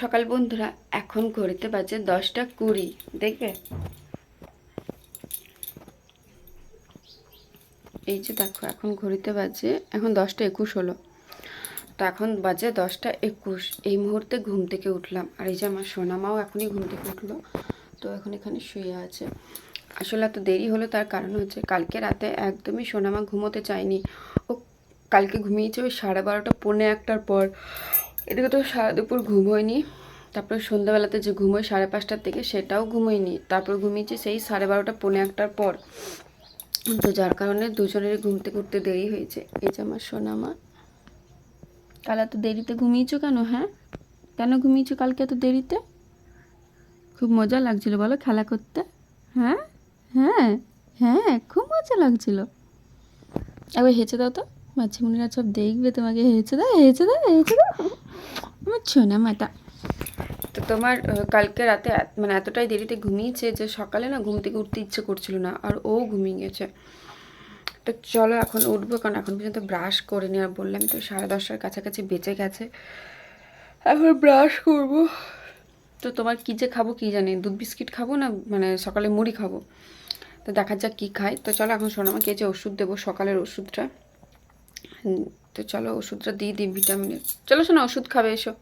সকাল বন্ধুরা, এখন ঘড়িতে বাজে দশটা কুড়ি, দেখবে? এই যে দেখো, এখন ঘড়িতে বাজে, এখন দশটা একুশ হলো। তো এখন বাজে দশটা একুশ, এই মুহূর্তে ঘুম থেকে উঠলাম। আর এই যে আমার সোনামাও এখনই ঘুম থেকে উঠল, তো এখন এখানে শুয়ে আছে। আসলে এত দেরি হলো, তার কারণ হচ্ছে কালকে রাতে একদমই সোনামা ঘুমোতে চায়নি। ও কালকে ঘুমিয়েছে ওই সাড়ে বারোটা, পৌনে একটার পর। এদিকে তো সারা দুপুর ঘুম হয়নি তারপরে সন্ধ্যাবেলাতে যে ঘুমোয় সাড়ে পাঁচটার থেকে সেটাও ঘুমোয়নি, তারপর ঘুমিয়েছি সেই সাড়ে বারোটা, পৌনে একটার পর। তো যার কারণে দুজনেরই ঘুমতে ঘুরতে দেরি হয়েছে। এই যে আমার সোনামা। কাল এত দেরিতে ঘুমিয়েছো কেন হ্যাঁ? কেন ঘুমিয়েছো কালকে এত দেরিতে? খুব মজা লাগছিল, বলো খেলা করতে। হ্যাঁ? হ্যাঁ? হ্যাঁ খুব মজা লাগছিল। একবার হেঁচে দাও তো। মাছিমুনিরা সব দেখবে তোমাকে, হেঁচে দাও হেঁচে দাও হেঁচে দাও আমার ছোনা মাটা তো তোমার কালকে রাতে মানে এতটাই দেরিতে ঘুমিয়েছে যে সকালে না ঘুম থেকে উঠতে ইচ্ছে করছিল না, আর ও ঘুমিয়ে গেছে। তো চলো এখন উঠবো, কারণ এখন পর্যন্ত ব্রাশ করিনি আর বললাম তো সাড়ে দশটার কাছাকাছি বেঁচে গেছে। এখন ব্রাশ করব। তো তোমার কী যে খাব কী জানি, দুধ বিস্কিট খাব না মানে সকালে মুড়ি খাব? তো দেখা যাক কী খাই। তো চলো এখন সোনামাকে এই যে ওষুধ দেবো, সকালের ওষুধটা। তো চলো ওষুধটা দিয়ে দিই ভিটামিনের। চলো শোনো, ওষুধ খাবে, এসো।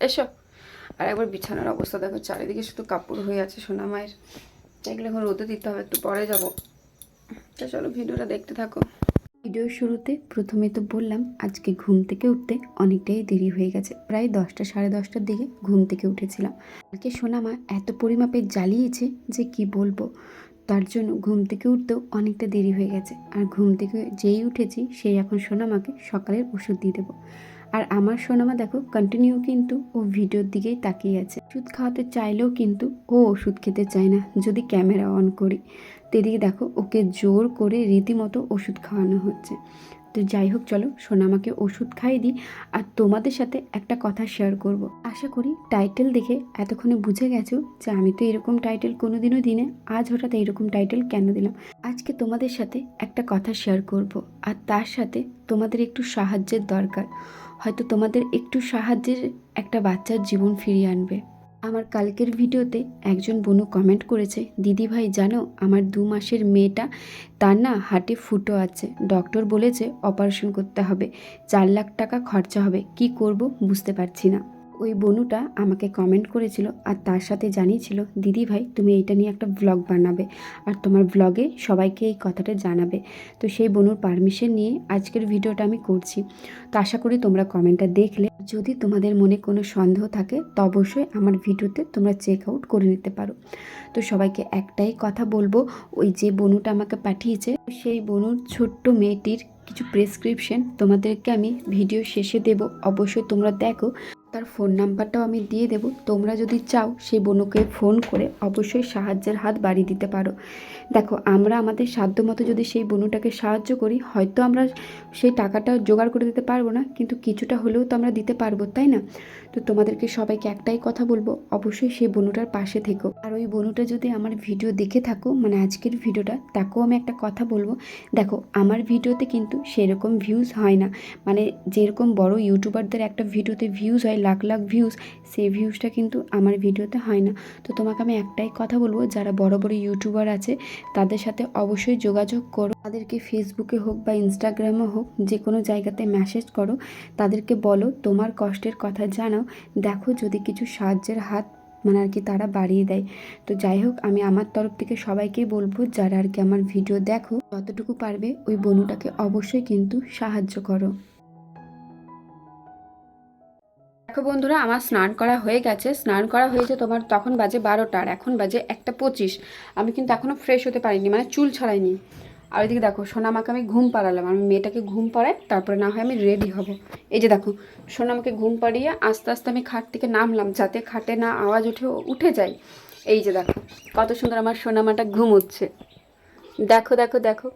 এসো। আর একবার বিছানার অবস্থা দেখো, চারিদিকে শুধু কাপড় হয়ে আছে সোনা মায়ের। এগুলো এখন রোদে দিতে হবে, একটু পরে যাব। তো চলো ভিডিওটা দেখতে থাকো। ভিডিওর শুরুতে প্রথমে তো বললাম, আজকে ঘুম থেকে উঠতে অনেকটাই দেরি হয়ে গেছে। প্রায় দশটা, সাড়ে দশটার দিকে ঘুম থেকে উঠেছিলাম। কালকে সোনামা এত পরিমাপে জ্বালিয়েছে যে কি বলব? তার জন্য ঘুম থেকে উঠতেও অনেকটা দেরি হয়ে গেছে। আর ঘুম থেকে যেই উঠেছি, সেই এখন সোনামাকে সকালের ওষুধ দিয়ে দেবো। আর আমার সোনামা দেখো কন্টিনিউ কিন্তু ও ভিডিওর দিকেই তাকিয়ে আছে। ওষুধ খাওয়াতে চাইলেও কিন্তু ও ওষুধ খেতে চায় না, যদি ক্যামেরা অন করি। তেদিকে দেখো, ওকে জোর করে রীতিমতো ওষুধ খাওয়ানো হচ্ছে। তো যাই হোক, চলো সোনামাকে ওষুধ খাইয়ে দিই আর তোমাদের সাথে একটা কথা শেয়ার করব। আশা করি টাইটেল দেখে এতক্ষণে বুঝে গেছো যে আমি তো এরকম টাইটেল কোনোদিনও দিনে, আজ হঠাৎ এরকম টাইটেল কেন দিলাম আজকে তোমাদের সাথে একটা কথা শেয়ার করব। আর তার সাথে তোমাদের একটু সাহায্যের দরকার হয়তো তোমাদের একটু সাহায্যের একটা বাচ্চার জীবন ফিরিয়ে আনবে আমার কালকের ভিডিওতে একজন বনু কমেন্ট করেছে, দিদি ভাই, জানো, আমার দু মাসের মেয়েটা, তার না হাটে ফুটো আছে। ডক্টর বলেছে অপারেশন করতে হবে, চার লাখ টাকা খরচা হবে। কি করব বুঝতে পারছি না। ওই বনুটা আমাকে কমেন্ট করেছিল আর তার সাথে জানিয়েছিল, দিদি ভাই, তুমি এটা নিয়ে একটা ব্লগ বানাবে আর তোমার ব্লগে সবাইকে এই কথাটা জানাবে। তো সেই বনুর পারমিশন নিয়ে আজকের ভিডিওটা আমি করছি। তো আশা করি তোমরা কমেন্টটা দেখলে। যদি তোমাদের মনে কোনো সন্দেহ থাকে, তো অবশ্যই আমার ভিডিওতে তোমরা চেক আউট করে নিতে পারো। তো সবাইকে একটাই কথা বলব, ওই যে বনুটা আমাকে পাঠিয়েছে, সেই বনুর ছোট্ট মেয়েটির কিছু প্রেসক্রিপশন তোমাদেরকে আমি ভিডিও শেষে দেব। অবশ্যই তোমরা দেখো। তার ফোন নাম্বারটাও আমি দিয়ে দেব। তোমরা যদি চাও সেই বনুকে ফোন করে অবশ্যই সাহায্যের হাত বাড়িয়ে দিতে পারো। দেখো, আমরা আমাদের সাধ্য মতো যদি সেই বনুটাকে সাহায্য করি, হয়তো আমরা সেই টাকাটা জোগাড় করে দিতে পারব না, কিন্তু কিছুটা হলেও তো আমরা দিতে পারব, তাই না? তো তোমাদেরকে সবাইকে একটাই কথা বলব, অবশ্যই সেই বনুটার পাশে থেকো। আর ওই বনুটা যদি আমার ভিডিও দেখে থাকো মানে আজকের ভিডিওটা, তাকেও আমি একটা কথা বলব। দেখো, আমার ভিডিওতে কিন্তু সেরকম ভিউজ হয় না। মানে যেরকম বড় ইউটিউবারদের একটা ভিডিওতে ভিউজ হয়, লাখ লাখ ভিউজ সেই ভিউজটা কিন্তু আমার ভিডিওতে হয় না। তো তোমাকে আমি একটাই কথা বলব, যারা বড় বড় ইউটিউবার আছে, তাদের সাথে অবশ্যই যোগাযোগ করো। তাদেরকে ফেসবুকে হোক বা ইনস্টাগ্রামে হোক, যে কোনো জায়গাতে মেসেজ করো। তাদেরকে বলো, তোমার কষ্টের কথা জানাও। দেখো যদি কিছু সাহায্যের হাত মানে আর কি তারা বাড়িয়ে দেয়। তো যাই হোক, আমি আমার তরফ থেকে সবাইকেই বলব, যারা আর কি আমার ভিডিও দেখো, যতটুকু পারবে ওই বনুটাকে অবশ্যই কিন্তু সাহায্য করো। দেখো বন্ধুরা, আমার স্নান করা হয়ে গেছে। স্নান করা হয়েছে তোমার তখন বাজে বারোটা আর এখন বাজে একটা পঁচিশ। আমি কিন্তু এখনও ফ্রেশ হতে পারিনি মানে চুল ছাড়াইনি। আর ওইদিকে দেখো, সোনামাকে আমি ঘুম পাড়ালাম। আমি মেয়েটাকে ঘুম পাড়াই, তারপরে না হয় আমি রেডি হব। এই যে দেখো, সোনামাকে ঘুম পাড়িয়ে আস্তে আস্তে আমি খাট থেকে নামলাম, যাতে খাটে না আওয়াজ উঠে উঠে যায়। এই যে দেখো, কত সুন্দর আমার সোনামাটা ঘুমোচ্ছে। দেখো দেখো দেখো,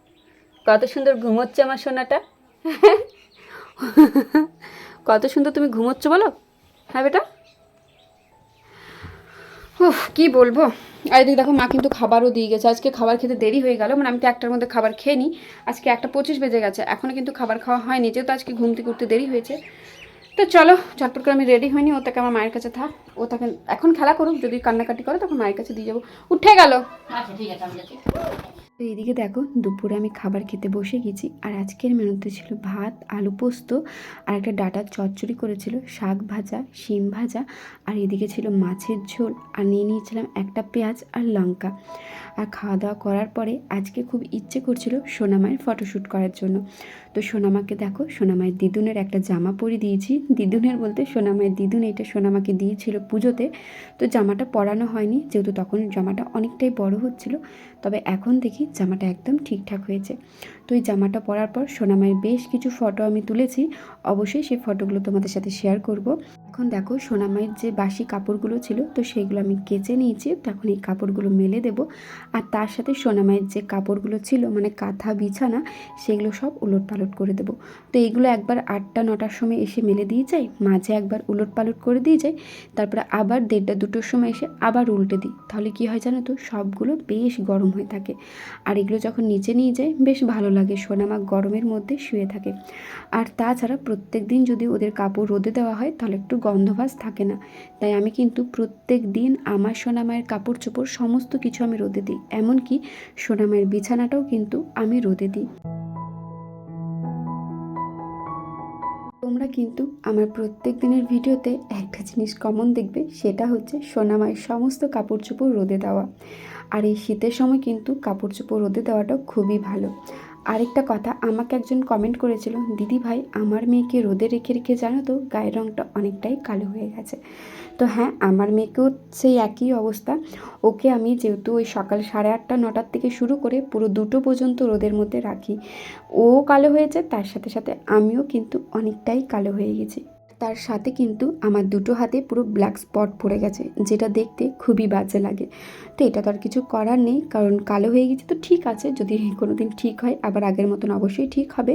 কত সুন্দর ঘুমোচ্ছে আমার সোনাটা। কত সুন্দর তুমি ঘুমোচ্ছ বলো? হ্যাঁ বেটা? উফ, কি বলব? আর এদিকে দেখো, মা কিন্তু খাবারও দিয়ে গেছে। আজকে খাবার খেতে দেরি হয়ে গেল। মানে আমি তো একটার মধ্যে খাবার খেয়ে নিই। আজকে একটা পঁচিশ বেজে গেছে। এখনও কিন্তু খাবার খাওয়া হয়নি। যেহেতু আজকে ঘুম থেকে উঠতে দেরি হয়েছে। তো চলো চটপট করে আমি রেডি হইনি ও তাকে আমার মায়ের কাছে থাক। ও তাকে এখন খেলা করুক। যদি কান্নাকাটি করে, তখন মায়ের কাছে দিয়ে যাব। উঠে গেল। আচ্ছা ঠিক আছে তো এদিকে দেখো, দুপুরে আমি খাবার খেতে বসে গেছি। আর আজকের মেনুতে ছিল ভাত, আলু পোস্ত আর একটা ডাটার চচ্চড়ি করেছিল, শাক ভাজা, শিম ভাজা আর এদিকে ছিল মাছের ঝোল। আর নিয়ে নিয়েছিলাম একটা পেঁয়াজ আর লঙ্কা। আর খাওয়া দাওয়া করার পরে আজকে খুব ইচ্ছে করছিল সোনামায়ের ফটোশ্যুট করার জন্য। তো সোনামাকে দেখো, সোনামায়ের দিদুনের একটা জামা পরে দিয়েছি। দিদুনের বলতে সোনামায়ের দিদুন এটা সোনামাকে দিয়েছিল পুজোতে। তো জামাটা পরানো হয়নি, যেহেতু তখন জামাটা অনেকটাই বড় হচ্ছিল। তবে এখন দেখি জামাটা একদম ঠিকঠাক হয়েছে। তো এই জামাটা পরার পর সোনামায়ের বেশ কিছু ফটো আমি তুলেছি, অবশ্যই সেই ফটোগুলো তোমাদের সাথে শেয়ার করব। এখন দেখো সোনামায়ের যে বাসি কাপড়গুলো ছিল, তো সেইগুলো আমি কেচে নিয়েছি তখন এই কাপড়গুলো মেলে দেব। আর তার সাথে সোনামায়ের যে কাপড়গুলো ছিল মানে কাঁথা, বিছানা, সেগুলো সব উলট পালট করে দেবো। তো এইগুলো একবার আটটা, নটার সময় এসে মেলে দিয়ে যাই, মাঝে একবার উলট পালট করে দিয়ে যাই, তারপরে আবার দেড়টা, দুটোর সময় এসে আবার উল্টে দিই। তাহলে কী হয় জানো তো, সবগুলো বেশ গরম হয়ে থাকে। আর এগুলো যখন নিচে নিয়ে যায় বেশ ভালো লাগে সোনামা গরমের মধ্যে শুয়ে থাকে। আর তাছাড়া প্রত্যেক দিন যদি ওদের কাপড় রোদে দেওয়া হয়, তাহলে একটু গন্ধভাস থাকে না। তাই আমি কিন্তু প্রত্যেক দিন আমার সোনামায়ের কাপড় চোপড় সমস্ত কিছু আমি রোদে দিই। এমনকি সোনামায়ের বিছানাটাও কিন্তু আমি রোদে দিই। তোমরা কিন্তু আমার প্রত্যেক দিনের ভিডিওতে একটা জিনিস কমন দেখবে, সেটা হচ্ছে সোনামায়ের সমস্ত কাপড় চোপড় রোদে দেওয়া। আর এই শীতের সময় কিন্তু কাপড় চোপড় রোদে দেওয়াটাও খুবই ভালো। আরেকটা কথা, আমাকে একজন কমেন্ট করেছিল, দিদি ভাই, আমার মেয়েকে রোদে রেখে রেখে জানো তো, গায়ের রঙটা অনেকটাই কালো হয়ে গেছে। তো হ্যাঁ আমার মেয়েকেও সেই একই অবস্থা। ওকে আমি যেহেতু ওই সকাল সাড়ে আটটা, নটার থেকে শুরু করে পুরো দুটো পর্যন্ত রোদের মধ্যে রাখি। ও কালো হয়েছে, তার সাথে সাথে আমিও কিন্তু অনেকটাই কালো হয়ে গেছি। তার সাথে কিন্তু আমার দুটো হাতে পুরো ব্ল্যাক স্পট পড়ে গেছে, যেটা দেখতে খুবই বাজে লাগে। তো এটা তো আর কিছু করার নেই, কারণ কালো হয়ে গেছে তো ঠিক আছে, যদি কোনো দিন ঠিক হয়, আবার আগের মতন অবশ্যই ঠিক হবে।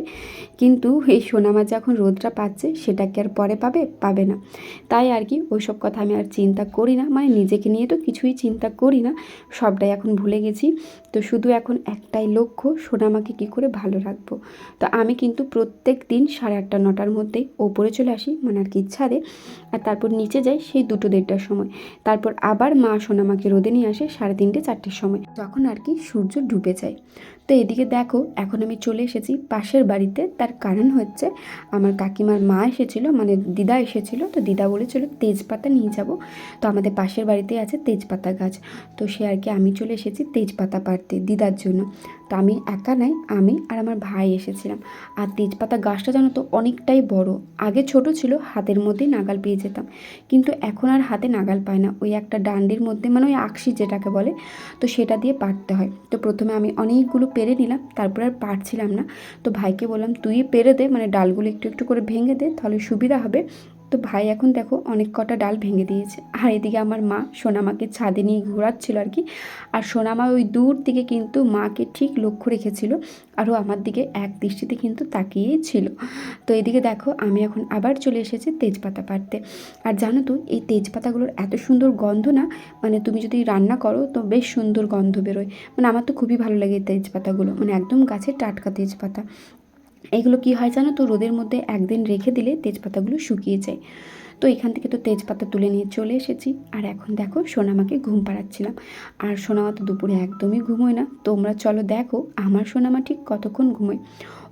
কিন্তু এই সোনামা যখন রোদটা পাচ্ছে, সেটা কি আর পরে পাবে? পাবে না। তাই আর কি, ওইসব কথা আমি আর চিন্তা করি না মানে নিজেকে নিয়ে তো কিছুই চিন্তা করি না, সবটাই এখন ভুলে গেছি। তো শুধু এখন একটাই লক্ষ্য, সোনামাকে কী করে ভালো রাখব? তো আমি কিন্তু প্রত্যেক দিন সাড়ে আটটা, নটার মধ্যেই ওপরে চলে আসি মানে আর কি ছাদে আর তারপর নিচে যাই সেই দুটো দেড়টার সময়। তারপর আবার মা সোনামাকে রোদে নিয়ে আসে সাড়ে তিনটে, চারটের সময়। তখন আর কি সূর্য ডুবে যায়। তো এদিকে দেখো, এখন আমি চলে এসেছি পাশের বাড়িতে। তার কারণ হচ্ছে আমার কাকিমার মা এসেছিল মানে দিদা এসেছিল। তো দিদা বলেছিল, তেজপাতা নিয়ে যাব। তো আমাদের পাশের বাড়িতে আছে তেজপাতা গাছ। তো সে আর কি, আমি চলে এসেছি তেজপাতা পাড়তে দিদার জন্য। তো আমি একা নাই, আমি আর আমার ভাই এসেছিলাম। আর তেজপাতা গাছটা জানো তো অনেকটাই বড়। আগে ছোট ছিল, হাতের মধ্যেই নাগাল পেয়ে যেতাম। কিন্তু এখন আর হাতে নাগাল পায় না। ওই একটা ডান্ডির মধ্যে মানে ওই আকশি যেটাকে বলে, তো সেটা দিয়ে পাড়তে হয়। তো প্রথমে আমি অনেকগুলো পেরে নিলাম, তারপর আর পারছিলাম না। তো ভাইকে বললাম, তুই পেরে দে মানে ডালগুলো একটু একটু করে ভেঙে দে, তাহলে সুবিধা হবে। তো ভাই, এখন দেখো অনেক কটা ডাল ভেঙে দিয়েছে। আর এদিকে আমার মা সোনামাকে ছাদে নিয়ে ঘোরাচ্ছিল আর কি। আর সোনামা ওই দূর দিকে কিন্তু মাকে ঠিক লক্ষ্য রেখেছিল। আরও আমার দিকে এক দৃষ্টিতে কিন্তু তাকিয়েই ছিল। তো এদিকে দেখো আমি এখন আবার চলে এসেছি তেজপাতা পাড়তে। আর জানো তো, এই তেজপাতাগুলোর এত সুন্দর গন্ধ না মানে তুমি যদি রান্না করো তো বেশ সুন্দর গন্ধ বেরোয়। মানে আমার তো খুবই ভালো লাগে এই তেজপাতাগুলো। মানে একদম গাছের টাটকা তেজপাতা। এগুলো কি হয় জানো তো? রোদের মধ্যে একদিন রেখে দিলে তেজপাতাগুলো শুকিয়ে যায়। তো এখান থেকে তো তেজপাতা তুলে নিয়ে চলে এসেছি। আর এখন দেখো সোনামাকে ঘুম পাড়াচ্ছিলাম। আর সোনামা তো দুপুরে একদমই ঘুমোয় না। তোমরা চলো দেখো, আমার সোনামা ঠিক কতক্ষণ ঘুমোয়।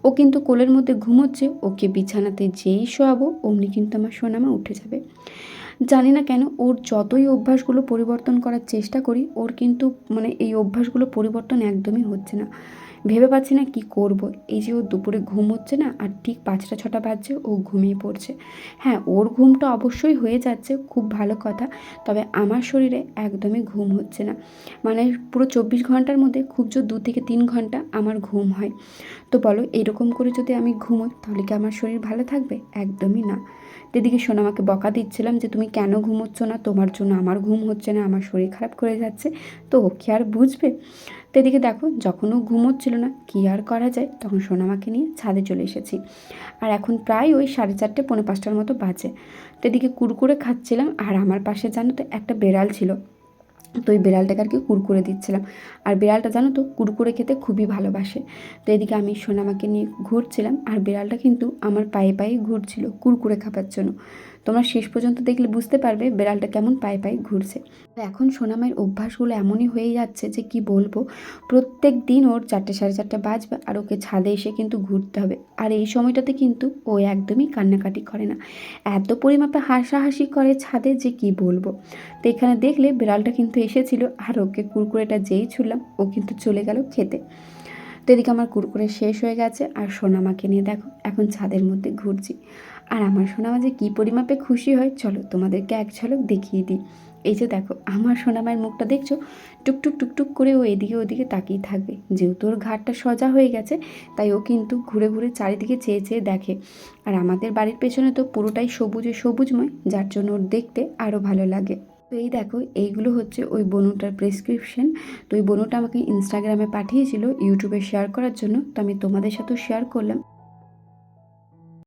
ও কিন্তু কোলের মধ্যে ঘুমোচ্ছে, ওকে বিছানাতে যেই শোয়াবো, অমনি কিন্তু আমার সোনামা উঠে যাবে। জানি না কেন, ওর যতই অভ্যাসগুলো পরিবর্তন করার চেষ্টা করি, ওর কিন্তু মানে এই অভ্যাসগুলো পরিবর্তন একদমই হচ্ছে না। ভেবে পাচ্ছি না কি করব। এই যে ও দুপুরে ঘুম হচ্ছে না, আর ঠিক পাঁচটা ছটা বাজছে, ও ঘুমিয়ে পড়ছে। হ্যাঁ ওর ঘুমটা অবশ্যই হয়ে যাচ্ছে, খুব ভালো কথা, তবে আমার শরীরে একদমই ঘুম হচ্ছে না। মানে পুরো চব্বিশ ঘণ্টার মধ্যে খুব জোর দু থেকে তিন ঘণ্টা আমার ঘুম হয়। তো বলো, এরকম করে যদি আমি ঘুমোই, তাহলে কি আমার শরীর ভালো থাকবে? একদমই না। দিদিকে সোনামাকে বকা দিচ্ছিলাম যে, তুমি কেন ঘুমোচ্ছ না? তোমার জন্য আমার ঘুম হচ্ছে না, আমার শরীর খারাপ করে যাচ্ছে, তো ও কি আর বুঝবে? তো এদিকে দেখো, যখন ও ঘুমোচ্ছিল না, কি আর করা যায়? তখন সোনামাকে নিয়ে ছাদে চলে এসেছি। আর এখন প্রায় ওই সাড়ে চারটে পনেরো পাঁচটার মতো বাজে। তো এদিকে কুরকুরে খাচ্ছিলাম, আর আমার পাশে জানো তো একটা বেড়াল ছিল। তো ওই বিড়ালটাকে আর কি কুরকুরে দিচ্ছিলাম। আর বিড়ালটা জানো তো, কুরকুরে খেতে খুবই ভালোবাসে। তো এদিকে আমি সোনামাকে নিয়ে ঘুরছিলাম, আর বিড়ালটা কিন্তু আমার পায়ে পায়ে ঘুরছিল কুরকুরে খাবার জন্য। তোমরা শেষ পর্যন্ত দেখলে বুঝতে পারবে বিড়ালটা কেমন পায়ে পায়ে ঘুরছে। এখন সোনামায়ের অভ্যাসগুলো এমনই হয়ে যাচ্ছে যে কি বলব, প্রত্যেক দিন ওর চারটে সাড়ে চারটে বাজবে আর ওকে ছাদে এসে কিন্তু ঘুরতে হবে। আর এই সময়টাতে কিন্তু ও একদমই কান্নাকাটি করে না। এত পরিমাপে হাসাহাসি করে ছাদে যে কি বলব। তো এখানে দেখলে বিড়ালটা কিন্তু এসেছিল আর ওকে কুরকুরেটা যেই ছুড়লাম, ও কিন্তু চলে গেল খেতে। তো এদিকে আমার কুরকুরে শেষ হয়ে গেছে আর সোনামাকে নিয়ে দেখো, এখন ছাদের মধ্যে ঘুরছি। আর আমার সোনামা যে কী পরিমাপে খুশি হয়, চলো তোমাদেরকে এক ঝলক দেখিয়ে দিই। এই যে দেখো, আমার সোনামায়ের মুখটা দেখছ? টুকটুক টুকটুক করে ও এদিকে ওদিকে তাকিয়ে থাকবে। যেহেতু ওর ঘাটটা সজা হয়ে গেছে, তাই ও কিন্তু ঘুরে ঘুরে চারিদিকে চেয়ে চেয়ে দেখে। আর আমাদের বাড়ির পেছনে তো পুরোটাই সবুজে সবুজময়, যার জন্য ওর দেখতে আরও ভালো লাগে। তো এই দেখো, এইগুলো হচ্ছে ওই বনুটার প্রেসক্রিপশন তো ওই বনুটা আমাকে ইনস্টাগ্রামে পাঠিয়েছিল ইউটিউবে শেয়ার করার জন্য। তো আমি তোমাদের সাথেও শেয়ার করলাম।